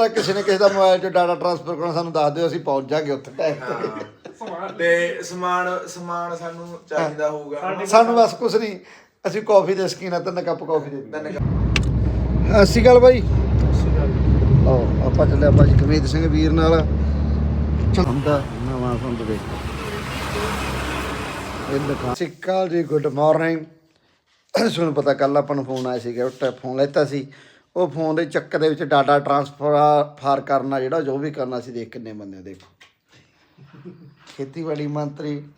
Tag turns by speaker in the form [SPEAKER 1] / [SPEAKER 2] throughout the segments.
[SPEAKER 1] ਤਾਂ ਕਿਸੇ ਨੇ ਕਿਸੇ ਦਾ ਮੋਬਾਈਲ 'ਚ ਡਾਟਾ ਟ੍ਰਾਂਸਫਰ ਕਰਨਾ ਸਾਨੂੰ ਦੱਸ ਦਿਓ ਅਸੀਂ ਪਹੁੰਚ ਜਾਾਂਗੇ ਉੱਥੇ। ਟਾਈਮ
[SPEAKER 2] ਹਾਂ ਤੇ ਸਮਾਨ ਸਮਾਨ ਸਾਨੂੰ ਚਾਹੀਦਾ ਹੋਊਗਾ।
[SPEAKER 1] ਸਾਨੂੰ ਬਸ ਕੁਝ ਨਹੀਂ ਅਸੀਂ ਕਾਫੀ ਦੇ ਸ਼ਕੀਨ ਆ ਤਿੰਨ ਕੱਪ ਕਾਫੀ ਦੇ
[SPEAKER 2] ਤਿੰਨ
[SPEAKER 1] ਸਤਿ ਸ਼੍ਰੀ ਅਕਾਲ ਬਾਈ। ਆਓ ਆਪਾਂ ਚੱਲੇ ਆਪਾਂ ਜੀ ਕਮੇਜ ਸਿੰਘ ਵੀਰ ਨਾਲ। ਚੰਦਾ ਨਵਾਂ ਸੰਦ ਦੇ। ਇਹ ਦੁਕਾਨ ਅਕਾਲ ਜੀ ਗੁੱਡ ਮਾਰਨਿੰਗ ਤੁਹਾਨੂੰ ਪਤਾ ਕੱਲ ਆਪਾਂ ਨੂੰ ਫੋਨ ਆਇਆ ਸੀਗਾ ਉਹ ਫੋਨ ਲੈਤਾ ਸੀ। ਉਹ ਫੋਨ ਦੇ ਚੱਕਰ ਦੇ ਵਿੱਚ ਡਾਟਾ ਟ੍ਰਾਂਸਫਰ ਫਾਰ ਕਰਨਾ ਜਿਹੜਾ ਜੋ ਵੀ ਕਰਨਾ ਸੀ ਦੇਖ ਕਿੰਨੇ ਬੰਦੇ ਦੇਖੋ। ਖੇਤੀਬਾੜੀ ਮੰਤਰੀ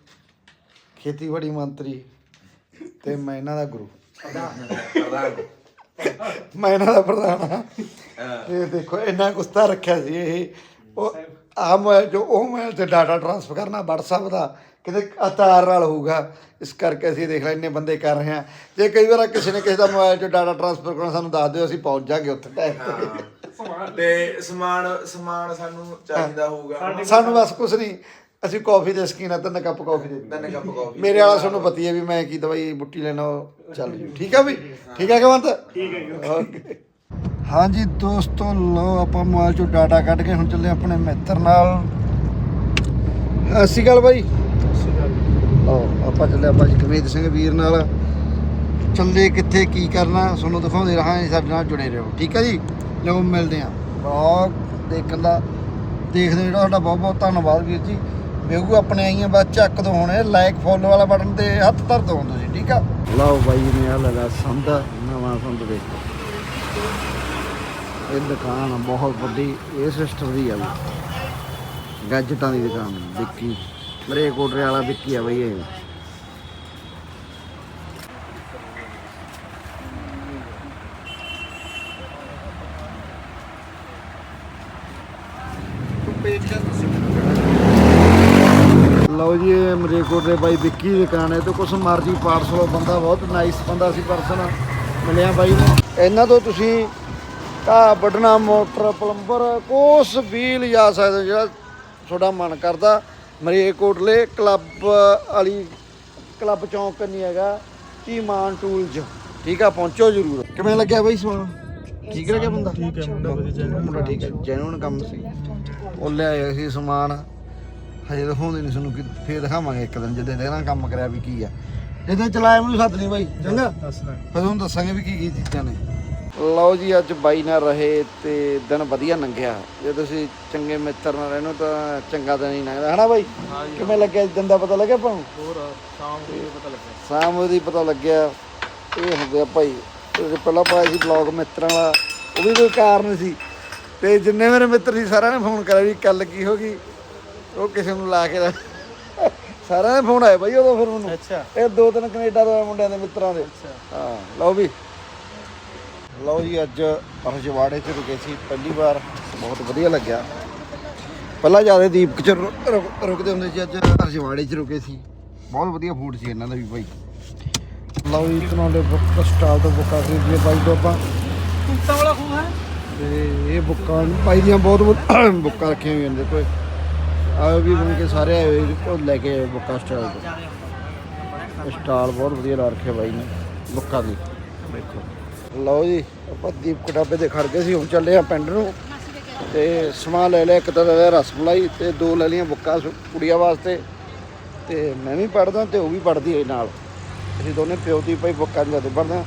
[SPEAKER 1] ਖੇਤੀਬਾੜੀ ਮੰਤਰੀ ਤੇ ਮੈਂ ਇਹਨਾਂ ਦਾ ਗੁਰੂ। ਮੈਂ ਇਹਨਾਂ ਦਾ ਪ੍ਰਧਾਨ ਹਾਂ। ਇਹ ਦੇਖੋ ਇੰਨਾ ਗੁੱਸਾ ਰੱਖਿਆ ਸੀ ਇਹ। ਉਹ ਆ ਮੋਬਾਈਲ ਜੋ ਉਹ ਮੋਬਾਈਲ ਤੇ ਡਾਟਾ ਟ੍ਰਾਂਸਫਰ ਕਰਨਾ WhatsApp ਦਾ ਕਿਤੇ ਅਤਾਰ ਨਾਲ ਹੋਊਗਾ। ਇਸ ਕਰਕੇ ਅਸੀਂ ਦੇਖ ਲੈ ਇੰਨੇ ਬੰਦੇ ਕਰ ਰਹੇ ਹਾਂ। ਜੇ ਕਈ ਵਾਰ ਕਿਸੇ ਨੇ ਕਿਸੇ ਦਾ ਮੋਬਾਈਲ 'ਚ ਡਾਟਾ ਟ੍ਰਾਂਸਫਰ ਕਰਨਾ ਸਾਨੂੰ ਦੱਸ ਦਿਓ ਅਸੀਂ ਪਹੁੰਚ ਜਾਾਂਗੇ ਉੱਥੇ ਟਾਈਮ
[SPEAKER 2] ਤੇ। ਸਮਾਨ ਸਮਾਨ ਸਾਨੂੰ ਚਾਹੀਦਾ ਹੋਊਗਾ।
[SPEAKER 1] ਸਾਨੂੰ ਬਸ ਕੁਝ ਨਹੀਂ ਅਸੀਂ ਕਾਫੀ ਦੇ ਸ਼ਕੀਨ ਆ ਤਿੰਨ ਕੱਪ ਕਾਫੀ ਦੇ
[SPEAKER 2] ਤਿੰਨ ਕੱਪ ਕਾਫੀ
[SPEAKER 1] ਮੇਰੇ ਵਾਲਾ ਤੁਹਾਨੂੰ ਪਤਾ ਹੀ ਹੈ ਵੀ ਮੈਂ ਕੀ ਦਵਾਈ ਬੁੱਟੀ ਲੈਣਾ ਉਹ ਚੱਲ ਜੂ। ਠੀਕ ਆ ਵੀ? ਠੀਕ ਆ ਕਵੰਤ? ਠੀਕ ਹੈ ਜੀ। ਓਕੇ। ਹਾਂਜੀ ਦੋਸਤੋ ਲਓ ਆਪਾਂ ਮੋਬਾਈਲ ਚੋਂ ਡਾਟਾ ਕੱਢ ਕੇ ਹੁਣ ਚੱਲੇ ਆਪਣੇ ਮਿੱਤਰ ਨਾਲ। ਸਤਿ ਸ਼੍ਰੀ ਅਕਾਲ ਬਾਈ। ਲਓ ਆਪਾਂ ਚੱਲੇ ਆਪਾਂ ਜੀ ਕਮੇਜ ਸਿੰਘ ਵੀਰ ਨਾਲ। ਚੱਲੇ ਕਿੱਥੇ, ਕੀ ਕਰਨਾ, ਤੁਹਾਨੂੰ ਦਿਖਾਉਂਦੇ ਰਹਾਂਗੇ, ਸਾਡੇ ਨਾਲ ਜੁੜੇ ਰਹੋ। ਠੀਕ ਹੈ ਜੀ? ਲਓ, ਮਿਲਦੇ ਆਂ ਬਹੁਤ ਦੇਖਣ ਦਾ, ਦੇਖਦੇ ਜਿਹੜਾ ਤੁਹਾਡਾ ਬਹੁਤ ਬਹੁਤ ਧੰਨਵਾਦ ਵੀਰ ਜੀ। ਵੇਗੂ ਆਪਣੇ ਆਈਆਂ ਬਸ ਚੱਕ ਦੋ ਹੁਣੇ ਲਾਈਕ ਫੋਲੋ ਵਾਲਾ ਬਟਨ ਤੇ ਹੱਥ ਧਰ ਦੋ ਤੁਸੀਂ, ਠੀਕ ਆ? ਲਓ ਬਾਈ ਨੇ ਆ ਲੈ ਸੰਦ, ਨਵਾਂ ਸੰਦ ਦੇਖੋ ਇਹ ਦੁਕਾਨ ਬਹੁਤ ਵੱਡੀ, ਇਹ ਸਿਸਟਰ ਦੀ ਆ ਗੈਜਟਾਂ ਦੀ ਦੁਕਾਨ ਵਿੱਕੀ। ਮਰੇ ਕੋਟਰੇ ਵਾਲਾ ਵਿੱਕੀ ਆ ਬਈ ਇਹ। ਲਓ ਜੀ, ਇਹ ਮਰੇਕੋਟ ਦੇ ਬਾਈ ਵਿੱਕੀ ਦੀ ਦੁਕਾਨ ਹੈ ਤੇ ਕੁਛ ਮਰਜ਼ੀ ਪਾਰਸਲ ਬੰਦਾ ਬਹੁਤ ਨਾਈਸ ਬੰਦਾ ਸੀ ਪਰਸਨ ਮਿਲਿਆ ਬਾਈ ਨੂੰ। ਇਹਨਾਂ ਤੋਂ ਤੁਸੀਂ ਘਾਹ ਵੱਢਣਾ, ਮੋਟਰ, ਪਲੰਬਰ, ਕੁਛ ਵੀ ਲਿਜਾ ਸਕਦੇ ਹੋ, ਜਿਹੜਾ ਤੁਹਾਡਾ ਮਨ ਕਰਦਾ। ਮਰੇਕੋਟਲੇ ਕਲੱਬ ਵਾਲੀ ਕਲੱਬ ਚੌਂਕ ਨਹੀਂ ਹੈਗਾ ਧੀਮਾਨ ਟੂਲਜ਼ ਠੀਕ ਆ ਪਹੁੰਚੋ ਜਰੂਰ। ਕਿਵੇਂ ਲੱਗਿਆ ਬਾਈ ਸਮਾਨ? ਠੀਕ ਲੱਗਿਆ ਬੰਦਾ? ਠੀਕ ਹੈ ਮੁੰਡਾ ਵਧੀਆ ਮੁੰਡਾ ਠੀਕ ਹੈ ਜੈਨੂਨ ਕੰਮ ਸੀ। ਉਹ ਲੈ ਆਏ ਸੀ ਸਮਾਨ। ਹਜੇ ਦਿਖਾਉਂਦੇ ਨਹੀਂ ਕਿ ਫੇਰ ਦਿਖਾਵਾਂਗੇ ਇੱਕ ਦਿਨ ਜਦੋਂ ਇਹਦਾ ਕੰਮ ਕਰਿਆ ਵੀ ਕੀ ਆ। ਜਦੋਂ ਚਲਾਇਆ ਮੈਨੂੰ ਸੱਦ ਨਹੀਂ ਬਾਈ ਚੰਗਾ? ਫਿਰ ਤੁਹਾਨੂੰ ਦੱਸਾਂਗੇ ਵੀ ਕੀ ਕੀ ਚੀਜ਼ਾਂ ਨੇ। ਲਓ ਜੀ ਅੱਜ ਬਾਈ ਨਾਲ ਰਹੇ ਤੇ ਦਿਨ ਵਧੀਆ ਲੰਘਿਆ। ਜੇ ਤੁਸੀਂ ਚੰਗੇ ਮਿੱਤਰ ਨਾਲ ਰਹਿਣੋ ਤਾਂ ਚੰਗਾ ਦਿਨ ਹੀ ਲੰਘਦਾ। ਹਨਾ ਬਾਈ? ਕਿਵੇਂ ਲੱਗਿਆ ਦਿਨ ਦਾ ਪਤਾ ਲੱਗਿਆ ਆਪਾਂ ਨੂੰ?
[SPEAKER 2] ਹੋਰ ਸ਼ਾਮ ਨੂੰ ਪਤਾ ਲੱਗਿਆ।
[SPEAKER 1] ਸ਼ਾਮ ਦੀ ਪਤਾ ਲੱਗਿਆ। ਇਹ ਹੋ ਗਿਆ ਭਾਈ ਪਹਿਲਾਂ ਪਾਇਆ ਸੀ ਬਲੌਗ ਮਿੱਤਰਾਂ ਵਾਲਾ। ਉਹ ਵੀ ਕੋਈ ਕਾਰਨ ਸੀ। ਤੇ ਜਿੰਨੇ ਮੇਰੇ ਮਿੱਤਰ ਸੀ ਸਾਰਿਆਂ ਨੇ ਫੋਨ ਕਰਿਆ ਵੀ ਕੱਲ ਕੀ ਹੋ ਗਈ। ਉਹ ਕਿਸੇ ਨੂੰ ਲਾ ਕੇ ਸਾਰਿਆਂ ਦੇ ਫੋਨ ਆਏ ਬਾਈ ਉਦੋਂ ਫਿਰ ਮੈਨੂੰ।
[SPEAKER 2] ਅੱਛਾ।
[SPEAKER 1] ਇਹ ਦੋ ਤਿੰਨ ਕੈਨੇਡਾ ਦੇ ਮੁੰਡਿਆਂ ਦੇ ਮਿੱਤਰਾਂ ਦੇ। ਹਾਂ ਲਓ ਵੀ। ਲਓ ਜੀ ਅੱਜ ਰਜਵਾੜੇ ਚ ਰੁਕੇ ਸੀ ਪਹਿਲੀ ਵਾਰ। ਬਹੁਤ ਵਧੀਆ ਲੱਗਿਆ। ਪਹਿਲਾਂ ਜ਼ਿਆਦਾ ਦੀਪਕ ਚ ਰੁਕਦੇ ਹੁੰਦੇ ਸੀ ਅੱਜ ਰਜਵਾੜੇ ਚ ਰੁਕੇ ਸੀ। ਬਹੁਤ ਵਧੀਆ ਫੂਡ ਸੀ ਇਹਨਾਂ ਦਾ ਵੀ ਭਾਈ ਲਓ ਜੀ ਤਨੋਂ ਦੇ ਬੁੱਕ ਸਟਾਲ ਤੋਂ ਬੁੱਕਾਂ ਖਰੀਦੀਏ ਬਾਈ ਤੋਂ ਆਪਾਂ।
[SPEAKER 2] ਕੁੱਤਾ ਵਾਲਾ ਖੂਹ ਹੈ?
[SPEAKER 1] ਤੇ ਇਹ ਬੁੱਕਾਂ ਬਾਈ ਦੀਆਂ ਬਹੁਤ ਬੁੱਕਾਂ ਰੱਖੀਆਂ ਹੋਈਆਂ ਨੇ ਕੋਈ ਆਓ ਵੀ ਬਣ ਕੇ ਸਾਰੇ ਆਏ ਹੋਏ ਉਹ ਲੈ ਕੇ ਆਏ ਬੁੱਕਾਂ ਸਟਾਲ ਤੋਂ। ਸਟਾਲ ਬਹੁਤ ਵਧੀਆ ਲਾ ਰੱਖਿਆ ਬਾਈ ਨੇ ਬੁੱਕਾਂ ਦੀ। ਦੇਖੋ। ਲਓ ਜੀ, ਆਪਾਂ ਦੀਪ ਕਟਾਬੇ 'ਤੇ ਖੜ ਗਏ ਸੀ, ਹੁਣ ਚੱਲੇ ਆ ਪਿੰਡ ਨੂੰ ਤੇ ਸਮਾਨ ਲੈ ਲਿਆ, ਇੱਕ ਤਾਂ ਲੈ ਲਿਆ ਰਸਮਲਾਈ ਤੇ ਦੋ ਲੈ ਲਈਆਂ ਬੁੱਕਾਂ ਕੁੜੀਆਂ ਵਾਸਤੇ। ਤੇ ਮੈਂ ਵੀ ਪੜਦਾ ਤੇ ਉਹ ਵੀ ਪੜਦੀ ਹੈ ਨਾਲ। ਅਸੀਂ ਦੋਨੇ ਪਿਓ ਦੀ ਭਾਈ ਬੁੱਕਾਂ ਦੇ ਪੜਦੇ ਹਾਂ।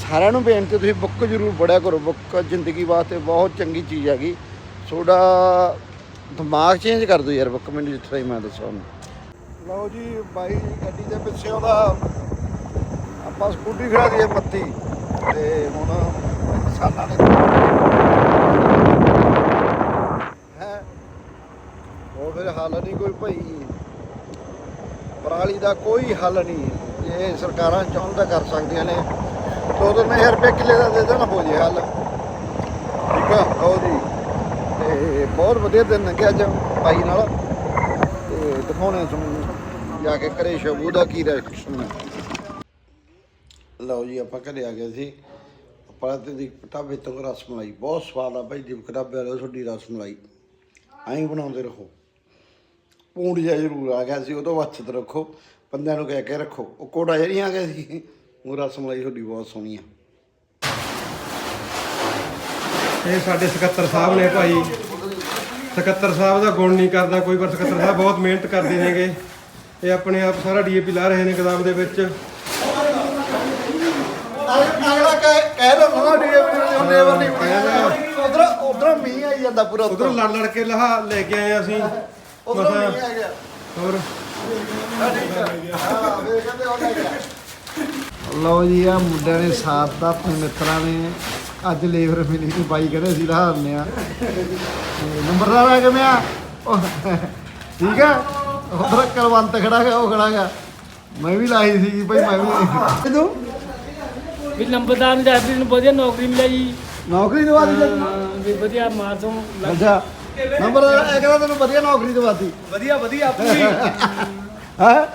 [SPEAKER 1] ਸਾਰਿਆਂ ਨੂੰ ਬੇਨਤੀ ਤੁਸੀਂ ਬੁੱਕ ਜ਼ਰੂਰ ਪੜਿਆ ਕਰੋ। ਬੁੱਕ ਜ਼ਿੰਦਗੀ ਵਾਸਤੇ ਬਹੁਤ ਚੰਗੀ ਚੀਜ਼ ਹੈਗੀ। ਤੁਹਾਡਾ ਦਿਮਾਗ ਚੇਂਜ ਕਰ ਦਿਓ ਯਾਰ ਬੁੱਕ, ਮੈਨੂੰ ਜਿੱਥੇ ਹੀ ਮੈਂ ਦੱਸਾਂ ਉਹਨੂੰ। ਲਓ ਜੀ, ਬਾਈ ਗੱਡੀ ਦੇ ਪਿੱਛੇ ਉਹਦਾ ਆਪਾਂ ਸਕੂਟੀ ਖੜਾ ਦਈਏ ਪੱਤੀ। ਤੇ ਹੁਣ ਕਿਸਾਨਾਂ ਨੇ ਹੈ? ਉਹ ਫਿਰ ਹੱਲ ਨਹੀਂ ਕੋਈ ਭਾਈ। ਪਰਾਲੀ ਦਾ ਕੋਈ ਹੱਲ ਨਹੀਂ। ਇਹ ਸਰਕਾਰਾਂ ਚਾਹੁਣ ਤਾਂ ਕਰ ਸਕਦੀਆਂ ਨੇ। ਦੋ ਦੋ ਹਜ਼ਾਰ ਰੁਪਏ ਕਿੱਲੇ ਦਾ ਦੇ ਦੇਣਾ ਹੋ ਜੇ ਹੱਲ। ਠੀਕ ਆ? ਲਓ ਜੀ। ਤੇ ਬਹੁਤ ਵਧੀਆ ਦਿਨ ਲੰਘਿਆ ਅੱਜ ਭਾਈ ਨਾਲ। ਤੇ ਦਿਖਾਉਣੇ ਤੁਹਾਨੂੰ। ਜਾ ਕੇ ਘਰੇ ਸ਼ਬੂ ਦਾ ਕੀ ਰਿਐਕਸ਼ਨ ਹੈ ਲਓ ਜੀ, ਆਪਾਂ ਘਰੇ ਆ ਗਏ ਸੀ। ਆਪਾਂ ਤੇ ਦੀ ਢਾਬੇ ਤੋਂ ਰਸ ਮਲਾਈ। ਬਹੁਤ ਸਵਾਦ ਆ ਭਾਈ ਦੀਪ ਢਾਬੇ ਵਾਲੇ ਤੁਹਾਡੀ ਰਸ ਮਲਾਈ। ਐਂ ਬਣਾਉਂਦੇ ਰਹੋ ਪੂੰਡ ਜਿਹਾ ਜ਼ਰੂਰ ਆ ਗਿਆ ਸੀ ਉਹ ਤੋਂ ਬਚਤ ਰੱਖੋ। ਬੰਦਿਆਂ ਨੂੰ ਕਹਿ ਕੇ ਰੱਖੋ। ਉਹ ਕੋੜਾ ਜਿਹਾ ਆ ਗਿਆ ਸੀ। ਉਹ ਰਸ ਮਲਾਈ ਤੁਹਾਡੀ ਬਹੁਤ ਸੋਹਣੀ ਆ।
[SPEAKER 3] ਇਹ ਸਾਡੇ ਸਕੱਤਰ ਸਾਹਿਬ ਨੇ ਭਾਈ। ਸਕੱਤਰ ਸਾਹਿਬ ਦਾ ਗੁਣ ਨਹੀਂ ਕਰਦਾ ਕੋਈ, ਪਰ ਸਕੱਤਰ ਸਾਹਿਬ ਬਹੁਤ ਮਿਹਨਤ ਕਰਦੇ ਨੇਗੇ। ਇਹ ਆਪਣੇ ਆਪ ਸਾਰਾ ਡੀਏਪੀ ਲਾ ਰਹੇ ਨੇ ਕਿਤਾਬ ਦੇ ਵਿੱਚ।
[SPEAKER 1] ਅਗਲਾ ਕਹਿ ਕਹਿ ਦੋ ਨਾ ਡੀਏਵੀ ਨੇਵਰ ਨਹੀਂ ਉਧਰ ਉਧਰ ਮੀਂਹ ਆਈ ਜਾਂਦਾ ਪੂਰਾ
[SPEAKER 3] ਉਧਰੋਂ। ਲੜ ਲੜ ਕੇ ਲਹਾ ਲੈ ਕੇ ਆਏ ਅਸੀਂ।
[SPEAKER 1] ਉਧਰ
[SPEAKER 3] ਮਸਾਂ
[SPEAKER 1] ਮੀਂਹ ਆ ਗਿਆ।
[SPEAKER 3] ਹੋਰ?
[SPEAKER 1] ਲਓ ਜੀ ਆ ਮੁੰਡਿਆਂ ਨੇ ਸਾਥ ਦਾ ਆਪਣੇ ਮਿੱਤਰਾਂ ਨੇ। ਅੱਜ ਲੇਬਰ ਮਿਲੀ ਤੇ ਬਾਈ ਕਹਿੰਦੇ ਅਸੀਂ ਲਹਾਰਨੇ ਆ। ਨੰਬਰਦਾਰ ਆ ਕਿਵੇਂ ਆ? ਠੀਕ ਆ? ਉਧਰ ਕਲਵੰਤ ਖੜਾ ਗਾ ਉਹ ਖੜਾ ਗਾ ਮੈਂ ਵੀ ਲਾਈ ਸੀ ਭਾਈ ਮੈਂ ਵੀ ਤੂੰ
[SPEAKER 4] ਵੀ ਲੰਬਦਾਰ ਨੂੰ ਦੱਸਦੀ ਨੂੰ ਵਧੀਆ ਨੌਕਰੀ ਮਿਲਿਆ ਜੀ।
[SPEAKER 1] ਨੌਕਰੀ ਦਵਾ ਦੀ ਤੈਨੂੰ
[SPEAKER 4] ਹਾਂ, ਵੀ ਵਧੀਆ ਮਾਰ ਤੋਂ
[SPEAKER 1] ਅੱਛਾ ਨੰਬਰਦਾਰ ਇਹ ਕਹਿੰਦਾ ਤੈਨੂੰ ਵਧੀਆ ਨੌਕਰੀ ਦਵਾਤੀ
[SPEAKER 4] ਵਧੀਆ ਵਧੀਆ ਪੂਰੀ
[SPEAKER 1] ਹੈ?